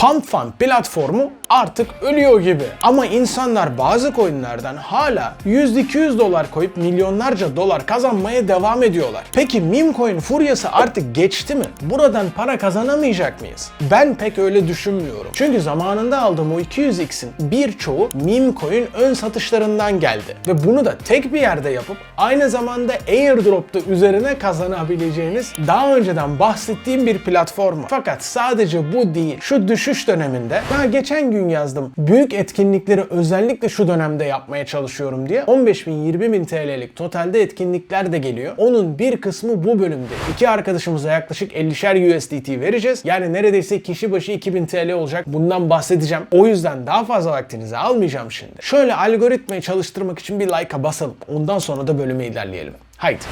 PumpFun platformu artık ölüyor gibi. Ama insanlar bazı coinlerden hala 100-200 dolar koyup milyonlarca dolar kazanmaya devam ediyorlar. Peki meme coin furyası artık geçti mi? Buradan para kazanamayacak mıyız? Ben pek öyle düşünmüyorum. Çünkü zamanında aldığım o 200x'in birçoğu meme coin ön satışlarından geldi. Ve bunu da tek bir yerde yapıp aynı zamanda airdrop'ta üzerine kazanabileceğiniz daha önceden bahsettiğim bir platform. Fakat sadece bu değil. Şu düşüş döneminde daha geçen gün yazdım. Büyük etkinlikleri özellikle şu dönemde yapmaya çalışıyorum diye. 15 bin 20 bin TL'lik totalde etkinlikler de geliyor. Onun bir kısmı bu bölümde. İki arkadaşımıza yaklaşık 50'şer USDT vereceğiz. Yani neredeyse kişi başı 2000 TL olacak. Bundan bahsedeceğim. O yüzden daha fazla vaktinizi almayacağım şimdi. Şöyle algoritmayı çalıştırmak için bir like'a basalım. Ondan sonra da bölüme ilerleyelim. Haydi.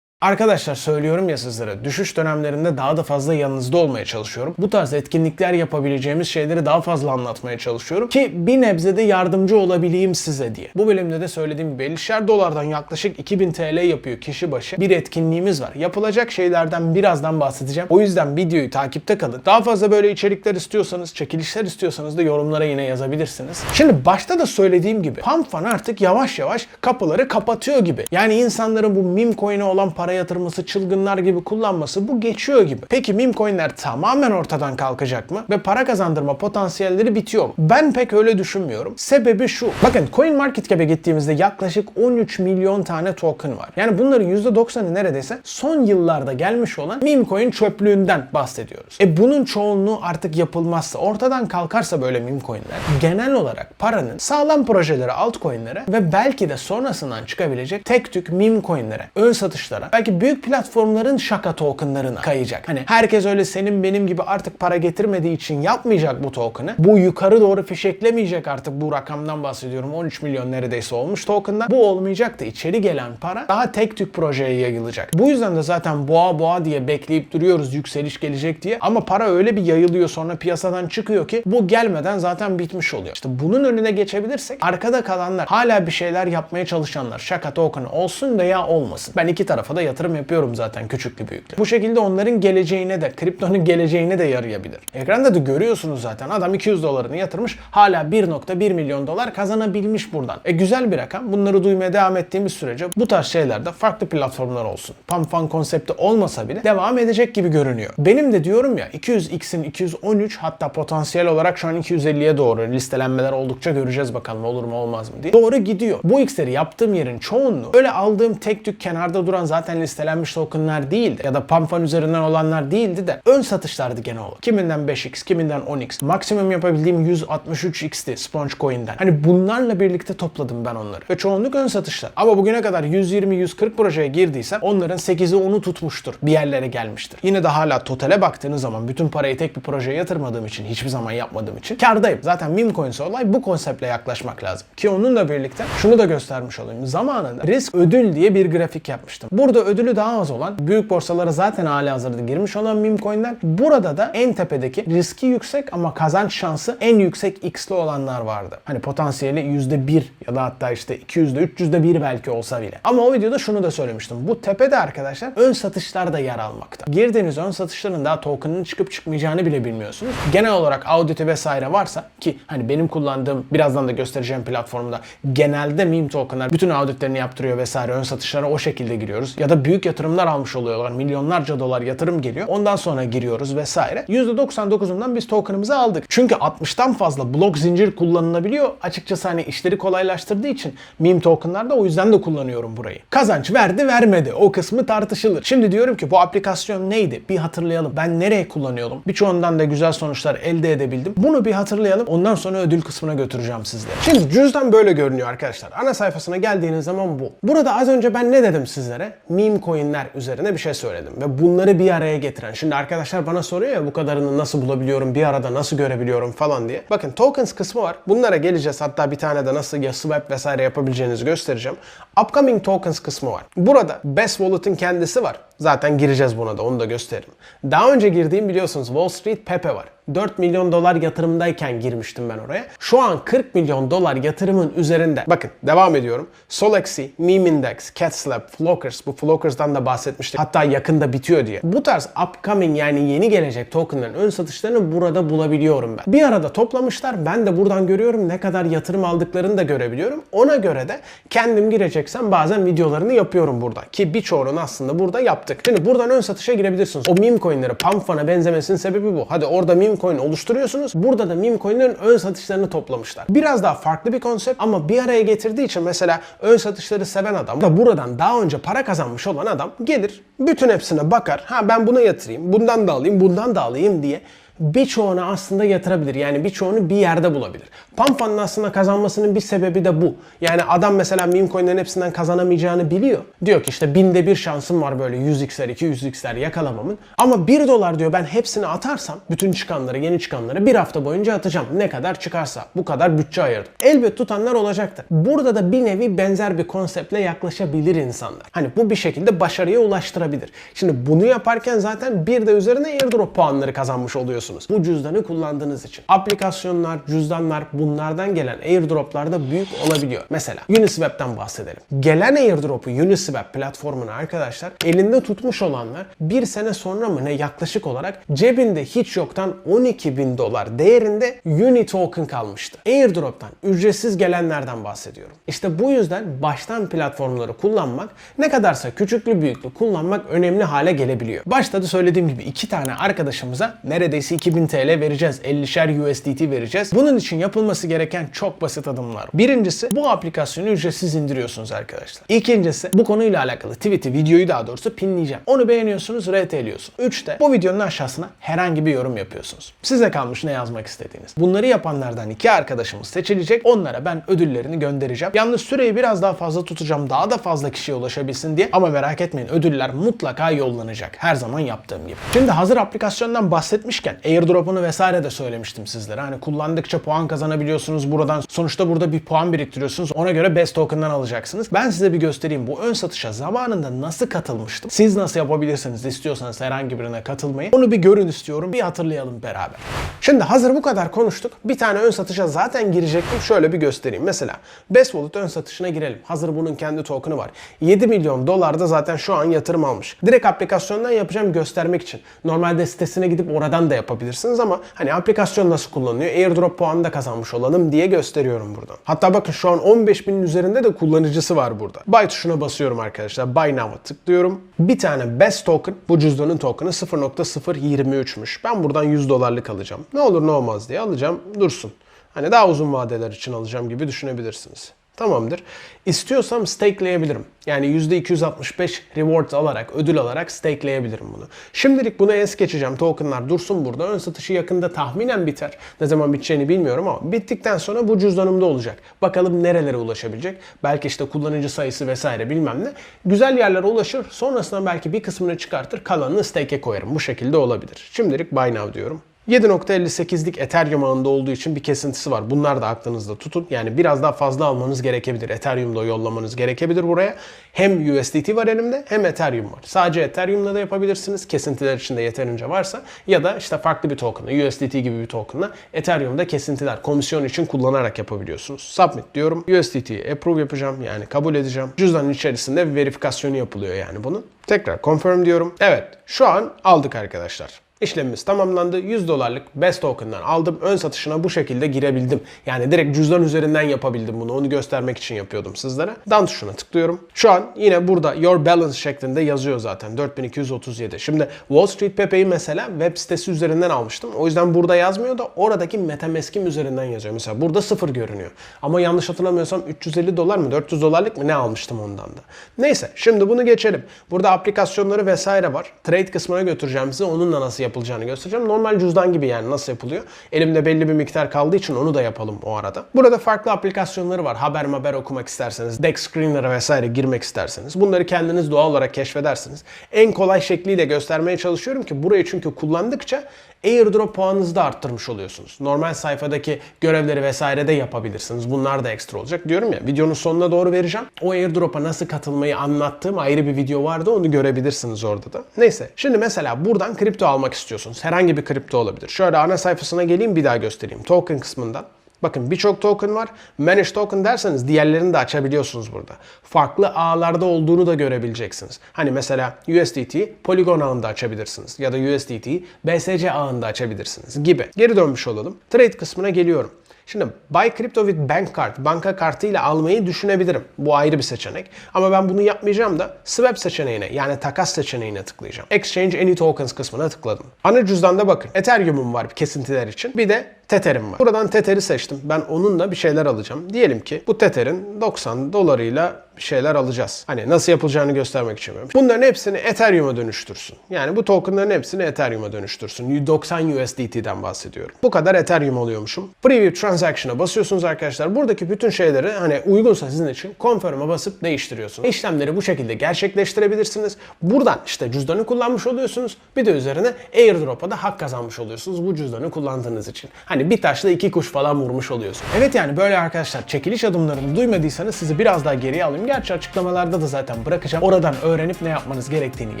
Arkadaşlar söylüyorum ya sizlere düşüş dönemlerinde daha da fazla yanınızda olmaya çalışıyorum. Bu tarz etkinlikler yapabileceğimiz şeyleri daha fazla anlatmaya çalışıyorum ki bir nebzede yardımcı olabileyim size diye. Bu bölümde de söylediğim gibi 50'şer dolardan yaklaşık 2000 TL yapıyor kişi başı bir etkinliğimiz var. Yapılacak şeylerden birazdan bahsedeceğim. O yüzden videoyu takipte kalın. Daha fazla böyle içerikler istiyorsanız, çekilişler istiyorsanız da yorumlara yine yazabilirsiniz. Şimdi başta da söylediğim gibi PumpFun artık yavaş yavaş kapıları kapatıyor gibi. Yani insanların bu meme coin'e olan para yatırması, çılgınlar gibi kullanması bu geçiyor gibi. Peki meme coin'ler tamamen ortadan kalkacak mı? Ve para kazandırma potansiyelleri bitiyor mu? Ben pek öyle düşünmüyorum. Sebebi şu. Bakın CoinMarketCap'e gittiğimizde yaklaşık 13 milyon tane token var. Yani bunların %90'ı neredeyse son yıllarda gelmiş olan meme coin çöplüğünden bahsediyoruz. E bunun çoğunluğu artık yapılmazsa, ortadan kalkarsa böyle meme coin'ler genel olarak paranın sağlam projelere, altcoin'lere ve belki de sonrasından çıkabilecek tek tük meme coin'lere, ön satışlara, belki büyük platformların şaka tokenlarına kayacak. Hani herkes öyle senin benim gibi artık para getirmediği için yapmayacak bu token'ı. Bu yukarı doğru fişeklemeyecek artık bu rakamdan bahsediyorum. 13 milyon neredeyse olmuş token'da. Bu olmayacak da içeri gelen para daha tek tük projeye yayılacak. Bu yüzden de zaten boğa boğa diye bekleyip duruyoruz yükseliş gelecek diye. Ama para öyle bir yayılıyor sonra piyasadan çıkıyor ki bu gelmeden zaten bitmiş oluyor. İşte bunun önüne geçebilirsek arkada kalanlar hala bir şeyler yapmaya çalışanlar şaka token olsun veya olmasın. Ben iki tarafa da yatırım yapıyorum zaten küçüklü büyüklü. Bu şekilde onların geleceğine de kriptonun geleceğine de yarayabilir. Ekranda da görüyorsunuz zaten adam 200 dolarını yatırmış hala 1.1 milyon dolar kazanabilmiş buradan. E güzel bir rakam. Bunları duymaya devam ettiğimiz sürece bu tarz şeylerde farklı platformlar olsun. Pump konsepti olmasa bile devam edecek gibi görünüyor. Benim de diyorum ya 200x'in 213 hatta potansiyel olarak şu an 250'ye doğru listelenmeler oldukça göreceğiz bakalım olur mu olmaz mı diye. Doğru gidiyor. Bu x'leri yaptığım yerin çoğunluğu öyle aldığım tek tük kenarda duran zaten listelenmiş tokenlar değildi. Ya da Pumpfun üzerinden olanlar değildi de ön satışlardı genel olarak. Kiminden 5x, kiminden 10x. Maksimum yapabildiğim 163x'ti Sponge Coin'den. Hani bunlarla birlikte topladım ben onları. Ve çoğunluk ön satışlar. Ama bugüne kadar 120-140 projeye girdiysem onların 8'i 10'u tutmuştur. Bir yerlere gelmiştir. Yine de hala totale baktığınız zaman bütün parayı tek bir projeye yatırmadığım için, hiçbir zaman yapmadığım için kardayım. Zaten meme coins'e olay bu konseptle yaklaşmak lazım. Ki onunla birlikte şunu da göstermiş olayım. Zamanında risk ödül diye bir grafik yapmıştım. Burada ödülü daha az olan, büyük borsalara zaten hali hazırda girmiş olan meme coin'ler. Burada da en tepedeki riski yüksek ama kazanç şansı en yüksek x'li olanlar vardı. Hani potansiyeli %1 ya da hatta işte 200'de 300'de 1 belki olsa bile. Ama o videoda şunu da söylemiştim. Bu tepede arkadaşlar ön satışlar da yer almakta. Girdiğiniz ön satışların daha token'ın çıkıp çıkmayacağını bile bilmiyorsunuz. Genel olarak auditi vesaire varsa ki hani benim kullandığım birazdan da göstereceğim platformda genelde meme token'lar bütün auditlerini yaptırıyor vesaire ön satışlara o şekilde giriyoruz. Ya da büyük yatırımlar almış oluyorlar. Milyonlarca dolar yatırım geliyor. Ondan sonra giriyoruz vesaire. %99'undan biz token'ımızı aldık. Çünkü 60'tan fazla blok zincir kullanılabiliyor. Açıkçası hani işleri kolaylaştırdığı için meme token'lar da o yüzden de kullanıyorum burayı. Kazanç verdi vermedi. O kısmı tartışılır. Şimdi diyorum ki bu aplikasyon neydi? Bir hatırlayalım. Ben nereye kullanıyordum? Birçoğundan da güzel sonuçlar elde edebildim. Bunu bir hatırlayalım. Ondan sonra ödül kısmına götüreceğim sizleri. Şimdi cüzdan böyle görünüyor arkadaşlar. Ana sayfasına geldiğiniz zaman bu. Burada az önce ben ne dedim sizlere? Meme coin'ler üzerine bir şey söyledim ve bunları bir araya getiren. Şimdi arkadaşlar bana soruyor ya bu kadarını nasıl bulabiliyorum, bir arada nasıl görebiliyorum falan diye. Bakın tokens kısmı var. Bunlara geleceğiz. Hatta bir tane de nasıl ya swap vesaire yapabileceğinizi göstereceğim. Upcoming tokens kısmı var. Burada Best Wallet'ın kendisi var. Zaten gireceğiz buna da onu da gösteririm. Daha önce girdiğim biliyorsunuz Wall Street Pepe var. 4 milyon dolar yatırımdayken girmiştim ben oraya. Şu an 40 milyon dolar yatırımın üzerinde. Bakın devam ediyorum. Solexi, Meme Index, Catslab, Flockers. Bu Flockers'dan da bahsetmiştik. Hatta yakında bitiyor diye. Bu tarz upcoming yani yeni gelecek tokenların ön satışlarını burada bulabiliyorum ben. Bir arada toplamışlar. Ben de buradan görüyorum ne kadar yatırım aldıklarını da görebiliyorum. Ona göre de kendim gireceksem bazen videolarını yapıyorum burada. Ki birçoğunu aslında burada yaptık. Şimdi buradan ön satışa girebilirsiniz. O meme coinleri pump fun'a benzemesinin sebebi bu. Hadi orada meme coin oluşturuyorsunuz. Burada da meme coinlerin ön satışlarını toplamışlar. Biraz daha farklı bir konsept ama bir araya getirdiği için mesela ön satışları seven adam da buradan daha önce para kazanmış olan adam gelir bütün hepsine bakar. Ha ben buna yatırayım, bundan da alayım, bundan da alayım diye birçoğunu aslında yatırabilir. Yani birçoğunu bir yerde bulabilir. Pamfa'nın aslında kazanmasının bir sebebi de bu. Yani adam mesela meme coinlerin hepsinden kazanamayacağını biliyor. Diyor ki işte binde bir şansım var böyle 100x'ler 200x'ler yakalamamın. Ama 1 dolar diyor ben hepsini atarsam bütün çıkanları yeni çıkanları bir hafta boyunca atacağım. Ne kadar çıkarsa bu kadar bütçe ayırdım. Elbet tutanlar olacaktır. Burada da bir nevi benzer bir konseptle yaklaşabilir insanlar. Hani bu bir şekilde başarıya ulaştırabilir. Şimdi bunu yaparken zaten bir de üzerine airdrop puanları kazanmış oluyorsunuz. Bu cüzdanı kullandığınız için. Aplikasyonlar, cüzdanlar bunlardan gelen airdroplar da büyük olabiliyor. Mesela Uniswap'tan bahsedelim. Gelen airdrop'u Uniswap platformuna arkadaşlar elinde tutmuş olanlar bir sene sonra mı ne yaklaşık olarak cebinde hiç yoktan 12 bin dolar değerinde Uni token kalmıştı. Airdrop'tan ücretsiz gelenlerden bahsediyorum. İşte bu yüzden baştan platformları kullanmak ne kadarsa küçüklü büyüklü kullanmak önemli hale gelebiliyor. Başta da söylediğim gibi iki tane arkadaşımıza neredeyse 2000 TL vereceğiz. 50'şer USDT vereceğiz. Bunun için yapılması gereken çok basit adımlar. Birincisi bu aplikasyonu ücretsiz indiriyorsunuz arkadaşlar. İkincisi bu konuyla alakalı tweet'i, videoyu daha doğrusu pinleyeceğim. Onu beğeniyorsunuz, retweetliyorsunuz. Üçte bu videonun aşağısına herhangi bir yorum yapıyorsunuz. Size kalmış ne yazmak istediğiniz. Bunları yapanlardan iki arkadaşımız seçilecek. Onlara ben ödüllerini göndereceğim. Yalnız süreyi biraz daha fazla tutacağım. Daha da fazla kişiye ulaşabilsin diye. Ama merak etmeyin ödüller mutlaka yollanacak. Her zaman yaptığım gibi. Şimdi hazır aplikasyondan bahsetmişken airdrop'unu vesaire de söylemiştim sizlere. Hani kullandıkça puan kazanabiliyorsunuz buradan. Sonuçta burada bir puan biriktiriyorsunuz. Ona göre best token'dan alacaksınız. Ben size bir göstereyim bu ön satışa zamanında nasıl katılmıştım. Siz nasıl yapabilirsiniz istiyorsanız herhangi birine katılmayı. Onu bir görün istiyorum. Bir hatırlayalım beraber. Şimdi hazır bu kadar konuştuk. Bir tane ön satışa zaten girecektim. Şöyle bir göstereyim. Mesela Best Wallet ön satışına girelim. Hazır bunun kendi token'ı var. 7 milyon dolar da zaten şu an yatırım almış. Direkt aplikasyondan yapacağım göstermek için. Normalde sitesine gidip oradan da yapabilirsiniz ama hani aplikasyon nasıl kullanılıyor? Airdrop puanı da kazanmış olalım diye gösteriyorum buradan. Hatta bakın şu an 15 binin üzerinde de kullanıcısı var burada. Buy tuşuna basıyorum arkadaşlar. Buy Now'a tıklıyorum. Bir tane Best Token, bu cüzdanın token'ı 0.023'müş. Ben buradan 100 dolarlık alacağım. Ne olur ne olmaz diye alacağım. Dursun. Hani daha uzun vadeler için alacağım gibi düşünebilirsiniz. Tamamdır. İstiyorsam stakeleyebilirim. Yani %265 reward alarak, ödül alarak stakeleyebilirim bunu. Şimdilik bunu es geçeceğim. Tokenlar dursun burada. Ön satışı yakında tahminen biter. Ne zaman biteceğini bilmiyorum ama bittikten sonra bu cüzdanımda olacak. Bakalım nerelere ulaşabilecek. Belki işte kullanıcı sayısı vesaire bilmem ne. Güzel yerlere ulaşır. Sonrasında belki bir kısmını çıkartır. Kalanını stake'e koyarım. Bu şekilde olabilir. Şimdilik buy now diyorum. 7.58'lik Ethereum ağında olduğu için bir kesintisi var. Bunlar da aklınızda tutun. Yani biraz daha fazla almanız gerekebilir. Ethereum'da yollamanız gerekebilir buraya. Hem USDT var elimde hem Ethereum var. Sadece Ethereum'la da yapabilirsiniz. Kesintiler içinde yeterince varsa. Ya da işte farklı bir token'la, USDT gibi bir token'la Ethereum'da kesintiler, komisyon için kullanarak yapabiliyorsunuz. Submit diyorum. USDT'yi approve yapacağım. Yani kabul edeceğim. Cüzdanın içerisinde bir verifikasyonu yapılıyor yani bunun. Tekrar confirm diyorum. Evet şu an aldık arkadaşlar. İşlemimiz tamamlandı. 100 dolarlık Best Token'dan aldım. Ön satışına bu şekilde girebildim. Yani direkt cüzdan üzerinden yapabildim bunu. Onu göstermek için yapıyordum sizlere. Dan tuşuna tıklıyorum. Şu an yine burada Your Balance şeklinde yazıyor zaten. 4237. Şimdi Wall Street Pepe'yi mesela web sitesi üzerinden almıştım. O yüzden burada yazmıyor da oradaki Metamask'im üzerinden yazıyor. Mesela burada sıfır görünüyor. Ama yanlış hatırlamıyorsam 350 dolar mı 400 dolarlık mı ne almıştım ondan da. Neyse şimdi bunu geçelim. Burada aplikasyonları vesaire var. Trade kısmına götüreceğim size. Onunla nasıl yapılacağını göstereceğim. Normal cüzdan gibi yani nasıl yapılıyor. Elimde belli bir miktar kaldığı için onu da yapalım o arada. Burada farklı aplikasyonları var. Haber haber okumak isterseniz, deck screener'a vesaire girmek isterseniz. Bunları kendiniz doğal olarak keşfedersiniz. En kolay şekliyle göstermeye çalışıyorum ki burayı çünkü kullandıkça airdrop puanınızı da arttırmış oluyorsunuz. Normal sayfadaki görevleri vesaire de yapabilirsiniz. Bunlar da ekstra olacak. Diyorum ya videonun sonuna doğru vereceğim. O airdrop'a nasıl katılmayı anlattığım ayrı bir video vardı. Onu görebilirsiniz orada da. Neyse. Şimdi mesela buradan kripto almak istiyorsunuz. Herhangi bir kripto olabilir. Şöyle ana sayfasına geleyim bir daha göstereyim. Token kısmından. Bakın birçok token var. Manage token derseniz diğerlerini de açabiliyorsunuz burada. Farklı ağlarda olduğunu da görebileceksiniz. Hani mesela USDT Polygon ağında açabilirsiniz. Ya da USDT BSC ağında açabilirsiniz gibi. Geri dönmüş olalım. Trade kısmına geliyorum. Şimdi Buy Crypto with Bank Card, banka kartıyla almayı düşünebilirim. Bu ayrı bir seçenek. Ama ben bunu yapmayacağım da Swap seçeneğine yani takas seçeneğine tıklayacağım. Exchange Any Tokens kısmına tıkladım. Ana cüzdanda bakın. Ethereum'um var kesintiler için. Bir de Tether'im var. Buradan Tether'i seçtim. Ben onunla bir şeyler alacağım. Diyelim ki bu Tether'in 90 dolarıyla şeyler alacağız. Hani nasıl yapılacağını göstermek için. yapıyorum. Bunların hepsini Ethereum'a dönüştürsün. Yani bu tokenların hepsini Ethereum'a dönüştürsün. 90 USDT'den bahsediyorum. Bu kadar Ethereum oluyormuşum. Preview Transaction'a basıyorsunuz arkadaşlar. Buradaki bütün şeyleri hani uygunsa sizin için Confirm'a basıp değiştiriyorsunuz. İşlemleri bu şekilde gerçekleştirebilirsiniz. Buradan işte cüzdanı kullanmış oluyorsunuz. Bir de üzerine airdrop'a da hak kazanmış oluyorsunuz bu cüzdanı kullandığınız için. Hani bir taşla iki kuş falan vurmuş oluyorsun. Evet yani böyle arkadaşlar çekiliş adımlarını duymadıysanız sizi biraz daha geriye alayım. Gerçi açıklamalarda da zaten bırakacağım. Oradan öğrenip ne yapmanız gerektiğini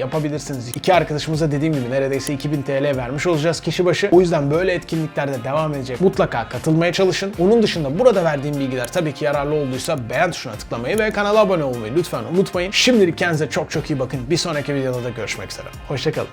yapabilirsiniz. İki arkadaşımıza dediğim gibi neredeyse 2000 TL vermiş olacağız kişi başı. O yüzden böyle etkinliklerde devam edecek. Mutlaka katılmaya çalışın. Onun dışında burada verdiğim bilgiler tabii ki yararlı olduysa beğen tuşuna tıklamayı ve kanala abone olmayı lütfen unutmayın. Şimdilik kendinize çok çok iyi bakın. Bir sonraki videoda da görüşmek üzere. Hoşçakalın.